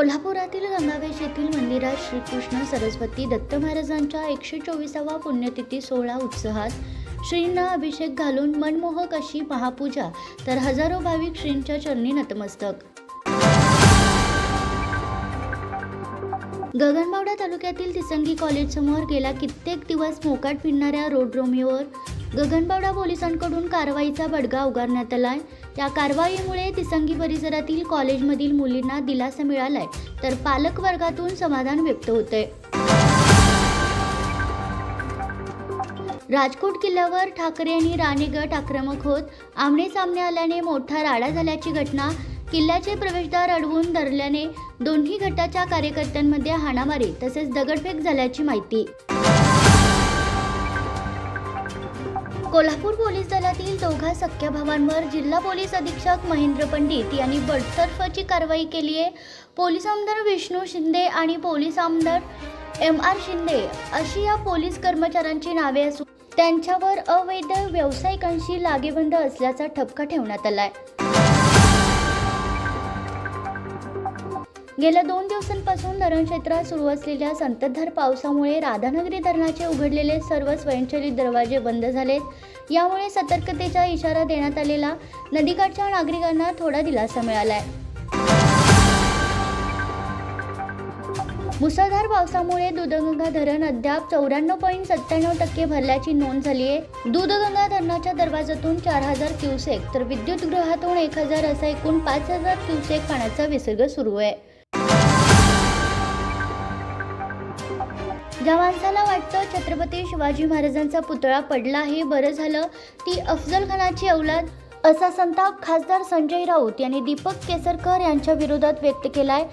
कोल्हापुरातील गंगावेश येथील मंदिरात श्रीकृष्ण सरस्वती दत्त महाराजांच्या एकशे चोवीसावा पुण्यतिथी सोहळा उत्साहात श्रींना अभिषेक घालून मनमोहक अशी महापूजा तर हजारो भाविक श्रींच्या चरणी नतमस्तक. गगनबावडा तालुक्यातील तिसंगी कॉलेजसमोर गेला कित्येक दिवस मोकाट फिरणाऱ्या रोड रोमिओवर गगनबावडा पोलिसांकडून कारवाईचा बडगा उगारण्यात आलाय. या कारवाईमुळे तिसंगी परिसरातील कॉलेजमधील मुलींना दिलासा मिळालाय तर पालक वर्गातून समाधान व्यक्त होतंय. राजकोट किल्ल्यावर ठाकरे आणि राणे गट आक्रमक होत आमने सामने आल्याने मोठा राडा झाल्याची घटना किल्ल्याचे प्रवेशद्वार अडवून धरल्याने दोन्ही गटाच्या कार्यकर्त्यांमध्ये हाणामारी तसेच दगडफेक झाल्याची माहिती. कोल्हापूर पोलीस दलातील दोघा सख्या भावांवर जिल्हा पोलीस अधीक्षक महेंद्र पंडित यांनी बडतर्फची कारवाई केली आहे. पोलीस आमदार विष्णू शिंदे आणि पोलीस आमदार एम आर शिंदे अशी या पोलीस कर्मचाऱ्यांची नावे असून त्यांच्यावर अवैध व्यावसायिकांशी लागेबंद असल्याचा ठपका ठेवण्यात आला आहे गेल्या दोन दिवसांपासून धरण क्षेत्रात सुरू असलेल्या संततधार पावसामुळे राधानगरी धरणाचे उघडलेले सर्व स्वयंचलित दरवाजे बंद झालेत. यामुळे सतर्कतेचा इशारा देण्यात आलेला नदीकाठच्या नागरिकांना थोडा दिलासा मिळालाय. मुसळधार पावसामुळे दूधगंगा धरण अद्याप चौऱ्याण्णव पॉईंट सत्त्याण्णव टक्के भरल्याची नोंद झाली आहे. दूधगंगा धरणाच्या दरवाजातून चार हजार क्युसेक तर विद्युत गृहातून एक हजार असा एकूण पाच हजार क्युसेक पाण्याचा विसर्ग सुरू आहे. ज्या माणसाला वाटतं छत्रपती शिवाजी महाराजांचा पुतळा पडला हे बरं झालं ती अफजल खानाची औलाद असा संताप खासदार संजय राऊत यांनी दीपक केसरकर यांच्या विरोधात व्यक्त केलाय.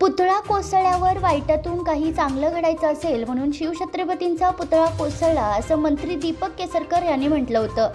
पुतळा कोसळल्यावर वाईटातून काही चांगलं घडायचं असेल म्हणून शिवछत्रपतींचा पुतळा कोसळला असं मंत्री दीपक केसरकर यांनी म्हटलं होतं.